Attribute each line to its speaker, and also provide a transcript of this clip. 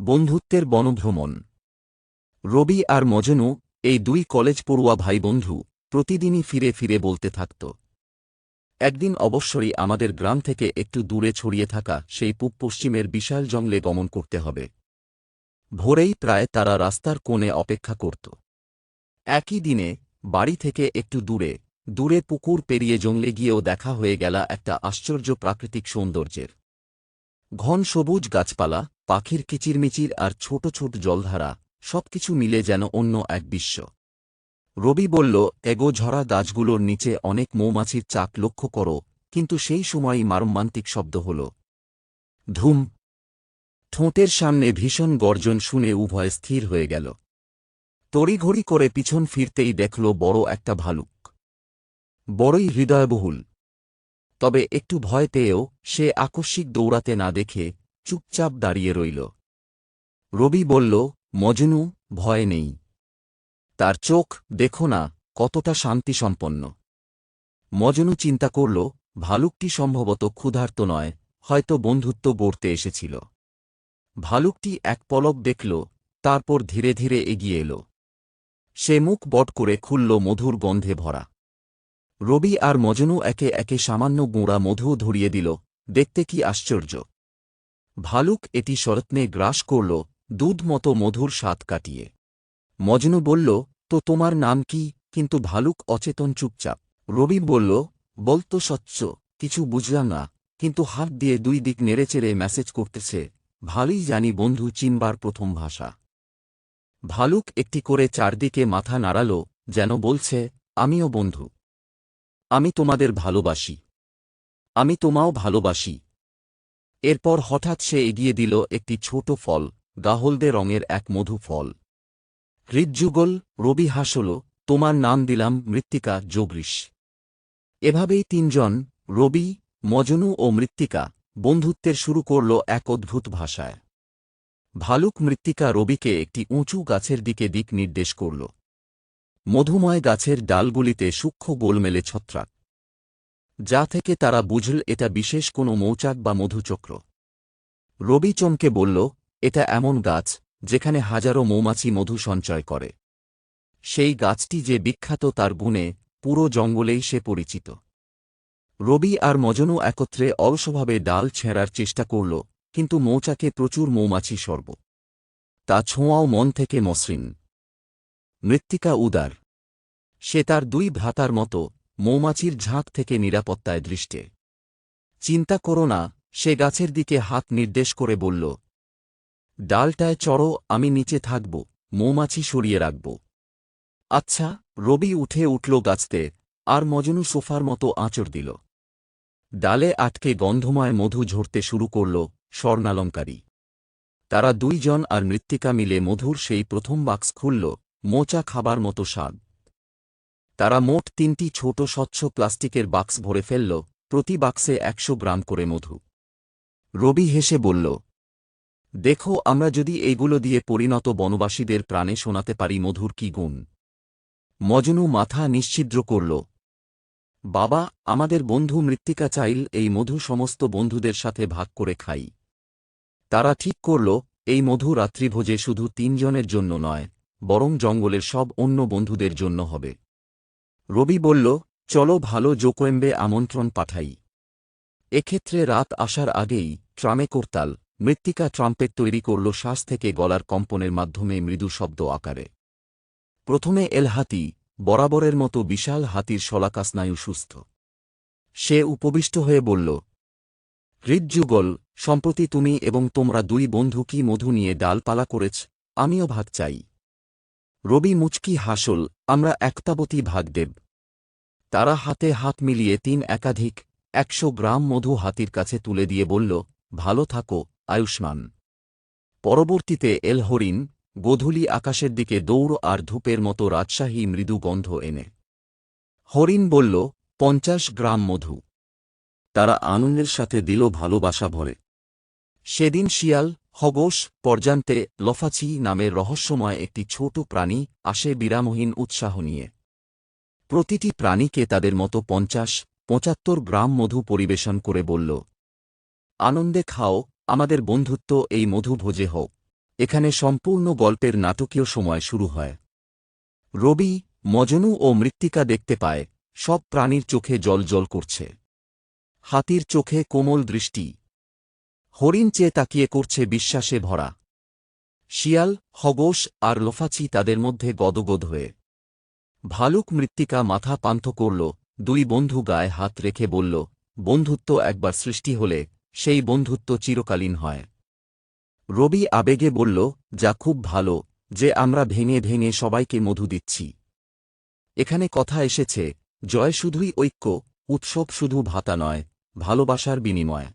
Speaker 1: বন্ধুত্বের বনভ্রমণ। রবি আর মজনু, এই দুই কলেজ পড়ুয়া ভাইবন্ধু, প্রতিদিনই ফিরে ফিরে বলতে থাকত। একদিন অবশ্যই আমাদের গ্রাম থেকে একটু দূরে ছড়িয়ে থাকা সেই পূব পশ্চিমের বিশাল জঙ্গলে গমন করতে হবে। ভোরেই প্রায় তারা রাস্তার কোণে অপেক্ষা করত। একই দিনে, বাড়ি থেকে একটু দূরে দূরে পুকুর পেরিয়ে জঙ্গলে গিয়েও দেখা হয়ে গেল একটা আশ্চর্য প্রাকৃতিক সৌন্দর্যের। ঘন সবুজ গাছপালা পাখির কিচিরমিচির আর ছোট ছোট জলধারা, সবকিছু মিলে যেন অন্য এক বিশ্ব। রবি বলল, এগো ঝরা গাছগুলোর নিচে অনেক মৌমাছির চাক লক্ষ্য করো। কিন্তু সেই সময়ই মারম্মান্তিক শব্দ হল। ধুম! ঠোঁটের সামনে ভীষণ গর্জন শুনে উভয় স্থির হয়ে গেল। তড়িঘড়ি করে পিছন ফিরতেই দেখল বড় একটা ভালুক। বড়ই হৃদয়বহুল। তবে একটু ভয় পেয়েও সে আকস্মিক দৌড়াতে না দেখে চুপচাপ দাঁড়িয়ে রইল। রবি বলল, মজনু, ভয় নেই। তার চোখ, দেখো না, কতটা শান্তিসম্পন্ন। মজনু চিন্তা করল, ভালুকটি সম্ভবত ক্ষুধার্ত নয়, হয়তো বন্ধুত্ব গড়তে এসেছিল। ভালুকটি এক পলক দেখল, তারপর ধীরে ধীরে এগিয়ে এল। সে মুখ বট করে খুলল মধুর গন্ধে ভরা। রবি আর মজনু একে একে সামান্য গুঁড়া মধু ধরিয়ে দিল, দেখতে কি আশ্চর্য। ভালুক এটি শরত্নে গ্রাস করল, দুধ মতো মধুর স্বাদ কাটিয়ে। মজনু বলল, তো তোমার নাম কি? কিন্তু ভালুক অচেতন চুপচাপ। রবি বলল বলতো স্বচ্ছ, কিছু বুঝলাম না, কিন্তু হাত দিয়ে দুই দিক নেড়েচেড়ে মেসেজ করতেছে, ভালোই জানি বন্ধু চিনবার প্রথম ভাষা। ভালুক একটি করে চারদিকে মাথা নাড়াল, যেন বলছে, আমিও বন্ধু। আমি তোমাদের ভালোবাসি। আমি তোমাও ভালোবাসি। এরপর হঠাৎ সে এগিয়ে দিল একটি ছোট ফল, গাহলদে রঙের এক মধু ফল। হৃদযুগল, রবি হাসল, তোমার নাম দিলাম মৃত্তিকা যোগৃষ এভাবেই তিনজন, রবি, মজনু ও মৃত্তিকা, বন্ধুত্বের শুরু করল এক অদ্ভুত ভাষায়। ভালুক মৃত্তিকা রবিকে একটি উঁচু গাছের দিকে দিক নির্দেশ করল। মধুময় গাছের ডালগুলিতে সূক্ষ্ম গোলমেলে ছত্রাক। যা থেকে তারা বুঝল এটা বিশেষ কোনো মৌচাক বা মধুচক্র। রবি চমকে বলল, এটা এমন গাছ যেখানে হাজারো মৌমাছি মধু সঞ্চয় করে। সেই গাছটি যে বিখ্যাত তার গুণে পুরো জঙ্গলেই সে পরিচিত রবি আর মজনু একত্রে অলসভাবে ডাল ছেঁড়ার চেষ্টা করল, কিন্তু মৌচাকে প্রচুর মৌমাছি সর্ব। তা ছোঁয়াও মন থেকে মসৃণ। মৃত্তিকা উদার। সে তার দুই ভ্রাতার মতো মৌমাছির ঝাঁক থেকে নিরাপত্তায় দৃষ্টে। চিন্তা করো না, সে গাছের দিকে হাত নির্দেশ করে বলল, ডালটায় চড়ো, আমি নিচে থাকব, মৌমাছি সরিয়ে রাখব। আচ্ছা রবি উঠে উঠল গাছতে, আর মজনু সোফার মতো আঁচড় দিল। ডালে আটকে গন্ধময় মধু ঝরতে শুরু করল স্বর্ণালঙ্কারী। তারা দুইজন আর মৃত্তিকা মিলে মধুর সেই প্রথম বাক্স খুলল, মোচা খাবার মতো স্বাদ। তারা মোট তিনটি ছোট স্বচ্ছ প্লাস্টিকের বাক্স ভরে ফেলল, প্রতি বাক্সে একশো গ্রাম করে মধু। রবি হেসে বলল, দেখো, আমরা যদি এইগুলো দিয়ে পরিণত বনবাসীদের প্রাণে শোনাতে পারি মধুর কি গুণ? মজনু মাথা নিশ্ছিদ্র করল, বাবা, আমাদের বন্ধু মৃত্তিকা চাইল এই মধু সমস্ত বন্ধুদের সাথে ভাগ করে খাই। তারা ঠিক করল, এই মধু রাত্রিভোজে শুধু তিনজনের জন্য নয়, বরং জঙ্গলের সব অন্য বন্ধুদের জন্য হবে। রবি বলল, চলো ভালো জোকোয়েম্বে আমন্ত্রণ পাঠাই। এক্ষেত্রে রাত আসার আগেই ট্রামে করতাল, মৃত্তিকা ট্রাম্পেট তৈরি করল শ্বাস থেকে গলার কম্পনের মাধ্যমে মৃদু শব্দ আকারে। প্রথমে এলহাতি বরাবরের মতো বিশাল হাতির শলাকাস্নায়ু সুস্থ। সে উপবিষ্ট হয়ে বলল হৃদযুগল সম্প্রতি তুমি এবং তোমরা দুই বন্ধু কি মধু নিয়ে ডালপালা করেছ? আমিও ভাগ চাই। রবি মুচকি হাসল, আমরা একতাবতী ভাগদেব। তারা হাতে হাত মিলিয়ে তিন একাধিক একশো গ্রাম মধু হাতির কাছে তুলে দিয়ে বলল, ভালো থাকো, আয়ুষ্মান। পরবর্তীতে এল হরিণ, গোধূলি আকাশের দিকে দৌড় আর ধূপের মতো রাজশাহী মৃদু গন্ধ এনে। হরিণ বলল, পঞ্চাশ গ্রাম মধু। তারা আনন্দের সাথে দিল ভালোবাসা ভরে। সেদিন শিয়াল হগোস পর্যান্তে লফাচি নামের রহস্যময় একটি ছোট প্রাণী আসে বিরামহীন উৎসাহ নিয়ে। প্রতিটি প্রাণীকে তাদের মতো পঞ্চাশ, পঁচাত্তর গ্রাম মধু পরিবেশন করে বলল, আনন্দে খাও, আমাদের বন্ধুত্ব এই মধু ভোজে হোক। এখানে সম্পূর্ণ গল্পের নাটকীয় সময় শুরু হয়। রবি, মজনু ও মৃত্তিকা দেখতে পায়, সব প্রাণীর চোখে জল জল করছে। হাতির চোখে কোমল দৃষ্টি। হরিণ চেয়ে তাকিয়ে করছে বিশ্বাসে ভরা। শিয়াল, হগোশ আর লোফাচি তাদের মধ্যে গদগদ হয়ে। ভালুক মৃত্তিকা মাথা পান্থ করল, দুই বন্ধু গায়ে হাত রেখে বলল, বন্ধুত্ব একবার সৃষ্টি হলে সেই বন্ধুত্ব চিরকালীন হয়। রবি আবেগে বলল, যা খুব ভালো, যে আমরা ভেঙে ভেঙে সবাইকে মধু দিচ্ছি। এখানে কথা এসেছে, জয় শুধুই ঐক্য, উৎসব শুধু ভাতা নয়, ভালোবাসার বিনিময়।